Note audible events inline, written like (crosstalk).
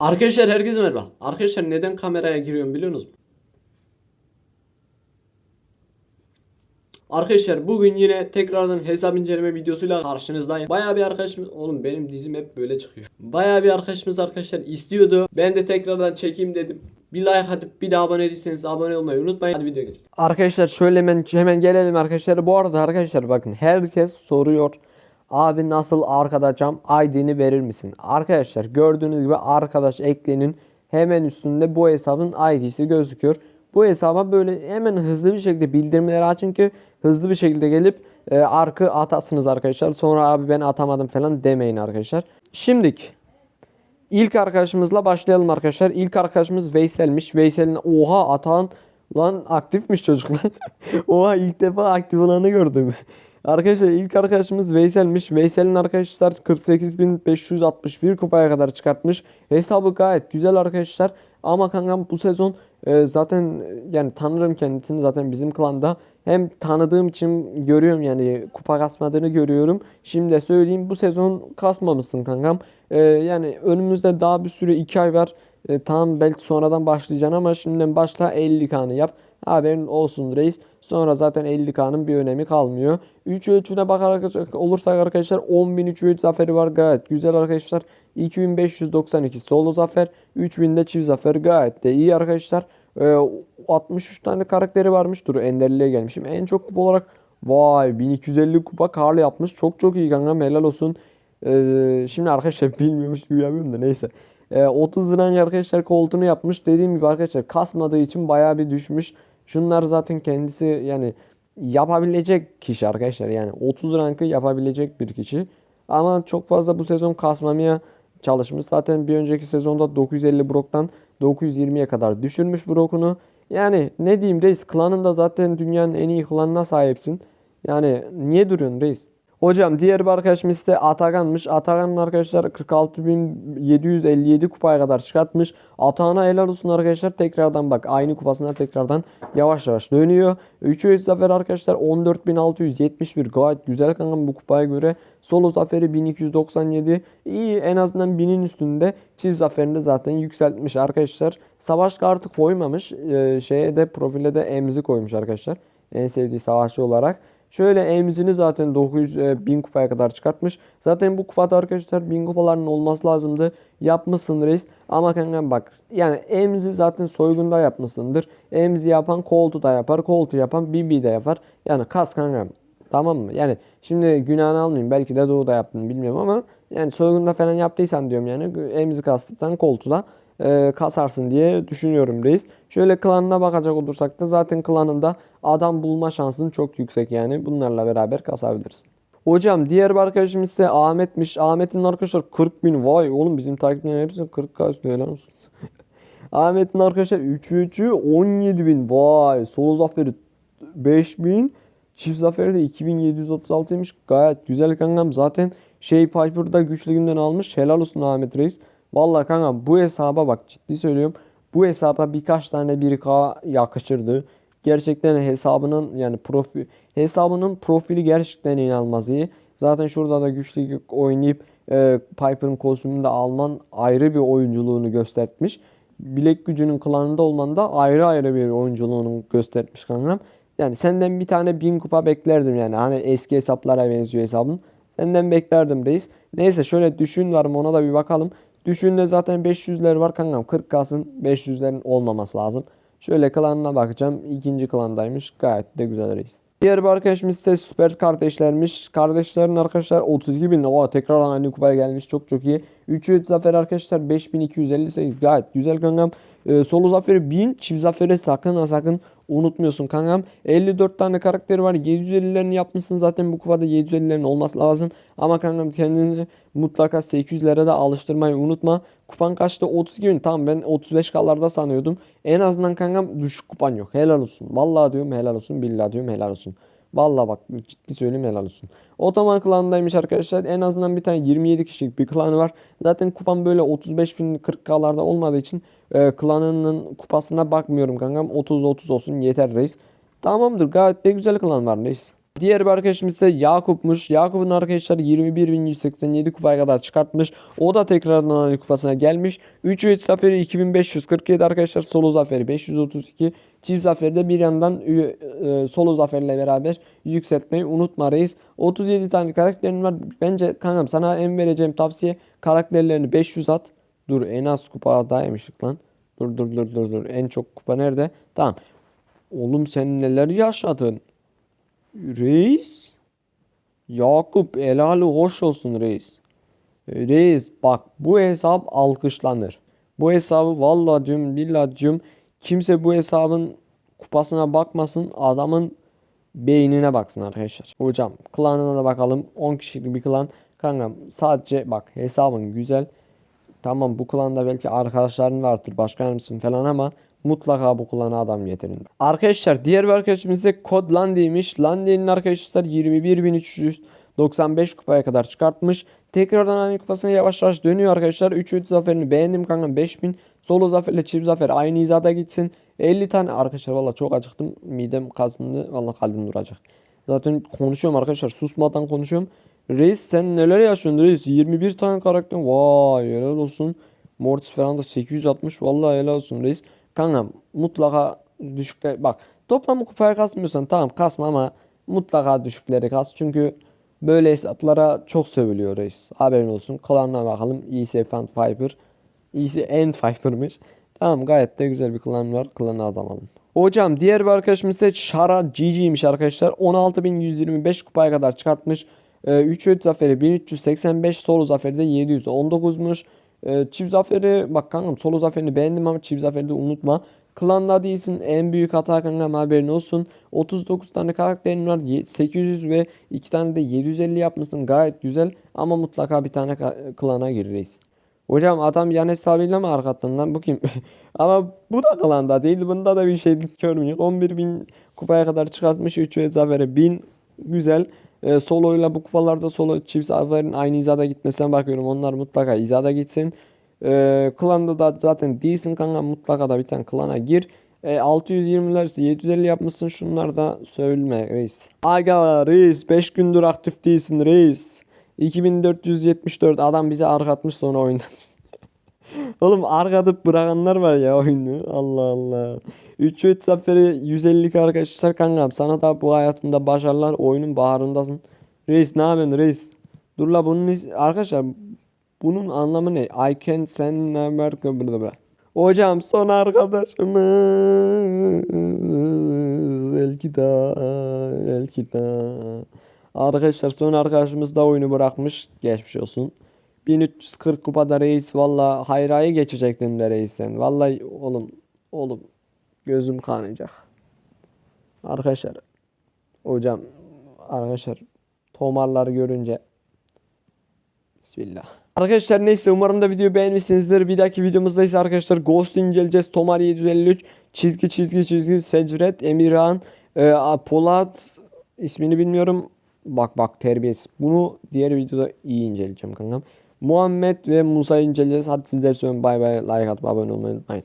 Arkadaşlar herkese merhaba. Arkadaşlar neden kameraya giriyorum biliyor musunuz? Arkadaşlar bugün yine tekrardan hesap inceleme videosuyla karşınızdayım. Bayağı bir arkadaşımız oğlum benim dizim hep böyle çıkıyor. Bayağı bir arkadaşımız arkadaşlar istiyordu. Ben de tekrardan çekeyim dedim. Bir like atıp bir daha abone değilseniz abone olmayı unutmayın. Hadi videoya geçelim. Arkadaşlar şöyle hemen, hemen gelelim arkadaşlar. Bu arada arkadaşlar bakın herkes soruyor. Abi nasıl arkadaşım ID'ni verir misin? Arkadaşlar gördüğünüz gibi arkadaş eklenin hemen üstünde bu hesabın ID'si gözüküyor. Bu hesaba böyle hemen hızlı bir şekilde bildirimleri açın ki hızlı bir şekilde gelip e, arkı atasınız arkadaşlar. Sonra abi ben atamadım falan demeyin arkadaşlar. Şimdik İlk arkadaşımızla başlayalım arkadaşlar. İlk arkadaşımız Veysel'miş. Veysel'in oha atan lan aktifmiş çocuklar. (laughs) oha ilk defa aktif olanı gördüm. Arkadaşlar ilk arkadaşımız Veysel'miş. Veysel'in arkadaşlar 48.561 kupaya kadar çıkartmış. Hesabı gayet güzel arkadaşlar. Ama kankam bu sezon e, zaten e, yani tanırım kendisini zaten bizim klanda. Hem tanıdığım için görüyorum yani kupa kasmadığını görüyorum. Şimdi de söyleyeyim bu sezon kasmamışsın kankam. E, yani önümüzde daha bir sürü 2 ay var. E, tamam belki sonradan başlayacaksın ama şimdiden başla 50 kanı yap. Haberin olsun reis. Sonra zaten 50K'nın bir önemi kalmıyor. 3 ölçüne bakarak olursak arkadaşlar 10.303 zaferi var gayet güzel arkadaşlar. 2592 solo zafer. 3000'de çift zafer gayet de iyi arkadaşlar. Ee, 63 tane karakteri varmış. Dur Enderli'ye gelmişim. En çok kupa olarak vay 1250 kupa Karl yapmış. Çok çok iyi kanka helal olsun. Ee, şimdi arkadaşlar (laughs) bilmiyormuş gibi yapıyorum da neyse. Ee, 30 lira arkadaşlar koltuğunu yapmış. Dediğim gibi arkadaşlar kasmadığı için bayağı bir düşmüş. Şunlar zaten kendisi yani yapabilecek kişi arkadaşlar. Yani 30 rankı yapabilecek bir kişi. Ama çok fazla bu sezon kasmamaya çalışmış. Zaten bir önceki sezonda 950 Brock'tan 920'ye kadar düşürmüş Brock'unu. Yani ne diyeyim reis klanında zaten dünyanın en iyi klanına sahipsin. Yani niye duruyorsun reis? Hocam diğer bir arkadaşımız ise Atakan'mış. Atakan'ın arkadaşlar 46.757 kupaya kadar çıkartmış. Atakan'a helal olsun arkadaşlar. Tekrardan bak aynı kupasına tekrardan yavaş yavaş dönüyor. 3 3 zafer arkadaşlar 14.671 gayet güzel kankam bu kupaya göre. Solo zaferi 1297 iyi en azından 1000'in üstünde. Çift zaferinde zaten yükseltmiş arkadaşlar. Savaş kartı koymamış. Ee, şeye de profile de emzi koymuş arkadaşlar. En sevdiği savaşçı olarak. Şöyle emzini zaten 900 e, 1000 kupaya kadar çıkartmış. Zaten bu kupada arkadaşlar 1000 kupaların olması lazımdı. Yapmışsın reis. Ama kanka bak yani emzi zaten soygunda yapmışsındır. Emzi yapan koltu da yapar. Koltu yapan BB de yapar. Yani kas kanka. Tamam mı? Yani şimdi günahını almayayım. Belki de doğuda yaptın bilmiyorum ama yani soygunda falan yaptıysan diyorum yani emzi kastıysan koltu da e, kasarsın diye düşünüyorum reis. Şöyle klanına bakacak olursak da zaten klanında adam bulma şansın çok yüksek yani. Bunlarla beraber kasabilirsin. Hocam diğer bir arkadaşımız ise Ahmet'miş. Ahmet'in arkadaşlar 40 bin. Vay oğlum bizim takipçilerin hepsi 40 k üstü helal. Ahmet'in arkadaşlar 3 3'ü 17 bin. Vay solo zaferi 5 bin. Çift zaferi de 2736'ymış. Gayet güzel kankam. Zaten şey Piper'da güçlü günden almış. Helal olsun Ahmet Reis. Vallahi kanka bu hesaba bak ciddi söylüyorum. Bu hesaba birkaç tane 1K yakışırdı. Gerçekten hesabının yani profil hesabının profili gerçekten inanılmaz iyi. Zaten şurada da güçlü oynayıp e, Piper'ın kostümünü de alman ayrı bir oyunculuğunu göstermiş. Bilek gücünün klanında olman da ayrı ayrı bir oyunculuğunu göstermiş kankam. Yani senden bir tane 1000 kupa beklerdim yani. Hani eski hesaplara benziyor hesabın. Senden beklerdim reis. Neyse şöyle düşün var mı ona da bir bakalım. Düşünde zaten 500'ler var kankam. 40 kalsın 500'lerin olmaması lazım. Şöyle klanına bakacağım. İkinci klandaymış. Gayet de güzel reis. Diğer bir arkadaşımız ise süper kardeşlermiş. Kardeşlerin arkadaşlar 32 bin. Oha tekrar aynı kupaya gelmiş. Çok çok iyi. 3 zafer arkadaşlar 5258. Gayet güzel kankam. Ee, solo zaferi 1000. Çift zaferi sakın ha sakın unutmuyorsun kankam. 54 tane karakteri var. 750'lerini yapmışsın zaten bu kupada 750'lerin olması lazım. Ama kankam kendini mutlaka 800'lere de alıştırmayı unutma. Kupan kaçtı? 32 bin. Tamam ben 35 kalarda sanıyordum. En azından kankam düşük kupan yok. Helal olsun. Vallahi diyorum helal olsun. Billahi diyorum helal olsun. Vallahi bak ciddi söyleyeyim helal olsun. Otoman klanındaymış arkadaşlar. En azından bir tane 27 kişilik bir klanı var. Zaten kupam böyle 35 bin 40k'larda olmadığı için e, klanının kupasına bakmıyorum kankam. 30-30 olsun yeter reis. Tamamdır gayet de güzel klan var reis. Diğer bir arkadaşımız ise Yakup'muş. Yakup'un arkadaşlar 21.187 kupaya kadar çıkartmış. O da tekrardan aynı kupasına gelmiş. 3 üyet zaferi 2547 arkadaşlar. Solo zaferi 532. Çift zaferi de bir yandan e, solo zaferle beraber yükseltmeyi unutma reis. 37 tane karakterin var. Bence kankam sana en vereceğim tavsiye karakterlerini 500 at. Dur en az kupa daymışık lan. Dur dur dur dur dur. En çok kupa nerede? Tamam. Oğlum sen neler yaşadın? Reis. Yakup helalı hoş olsun reis. Reis bak bu hesap alkışlanır. Bu hesabı vallahi diyorum billahi diyorum kimse bu hesabın kupasına bakmasın adamın beynine baksın arkadaşlar. Hocam klanına da bakalım 10 kişilik bir klan. Kankam sadece bak hesabın güzel. Tamam bu klanda belki arkadaşların vardır başkan mısın falan ama mutlaka bu klana adam getirin. Arkadaşlar diğer bir arkadaşımız ise kod Landy'ymiş. Landy'nin arkadaşlar 21.395 kupaya kadar çıkartmış. Tekrardan aynı kupasına yavaş yavaş dönüyor arkadaşlar. 3-3 zaferini beğendim kanka 5000. Solo zaferle çift zafer aynı hizada gitsin. 50 tane arkadaşlar valla çok acıktım. Midem kazındı. Valla kalbim duracak. Zaten konuşuyorum arkadaşlar. Susmadan konuşuyorum. Reis sen neler yaşıyorsun reis? 21 tane karakter. Vay helal olsun. Mortis falan da 860. Vallahi helal olsun reis. Kankam mutlaka düşükler. Bak toplamı kupaya kasmıyorsan tamam kasma ama mutlaka düşükleri kas. Çünkü böyle hesaplara çok sövülüyor reis. Haberin olsun. Klanına bakalım. EC Fan Viper. EC End Viper'mış. Tamam gayet de güzel bir klan var. Klanı adam alın. Hocam diğer bir arkadaşımız ise Shara GG'ymiş arkadaşlar. 16.125 kupaya kadar çıkartmış. 3 3 zaferi 1385 solo zaferi de 719'muş. Ee, çift zaferi bak kankam solo zaferini beğendim ama çift zaferi de unutma. Klanda değilsin en büyük hata kankam haberin olsun. 39 tane karakterin var. Ye- 800 ve 2 tane de 750 yapmışsın gayet güzel. Ama mutlaka bir tane klana gir. Hocam adam yan hesabıyla mı arkattan lan bu kim? (laughs) Ama bu da klanda değil. Bunda da bir şeylik görmüyor. 11.000 kupaya kadar çıkartmış. 3 ve zaferi 1000 güzel. E, soloyla bu kupalarda solo çift zaferin aynı hizada gitmesine bakıyorum. Onlar mutlaka hizada gitsin. E, klanda da zaten değilsin kanka. Mutlaka da bir tane klana gir. E, 620'ler ise 750 yapmışsın. Şunlar da söyleme reis. Aga reis 5 gündür aktif değilsin reis. 2474 adam bize arkatmış sonra oyundan. (laughs) Oğlum arkadıp bırakanlar var ya oyunu. Allah Allah. 3 3 zaferi 150 arkadaşlar kankam. Sana da bu hayatında başarılar. Oyunun baharındasın. Reis ne yapıyorsun reis? Dur la bunun arkadaşlar bunun anlamı ne? I can send blah Hocam son arkadaşımız Elkida Elkida Arkadaşlar son arkadaşımız da oyunu bırakmış. Geçmiş olsun. 1340 kupada reis valla hayrayı geçecektin de reisten. Vallahi oğlum oğlum gözüm kanayacak. Arkadaşlar hocam arkadaşlar tomarları görünce Bismillah. Arkadaşlar neyse umarım da videoyu beğenmişsinizdir. Bir dahaki videomuzda ise arkadaşlar Ghost inceleyeceğiz. Tomar 753 çizgi çizgi çizgi Secret Emirhan e, Polat ismini bilmiyorum. Bak bak terbiyesiz. Bunu diğer videoda iyi inceleyeceğim kankam. Muhammed ve Musa inceleyeceğiz. Hadi sizler söyleyin bay bay like atıp abone olmayı unutmayın.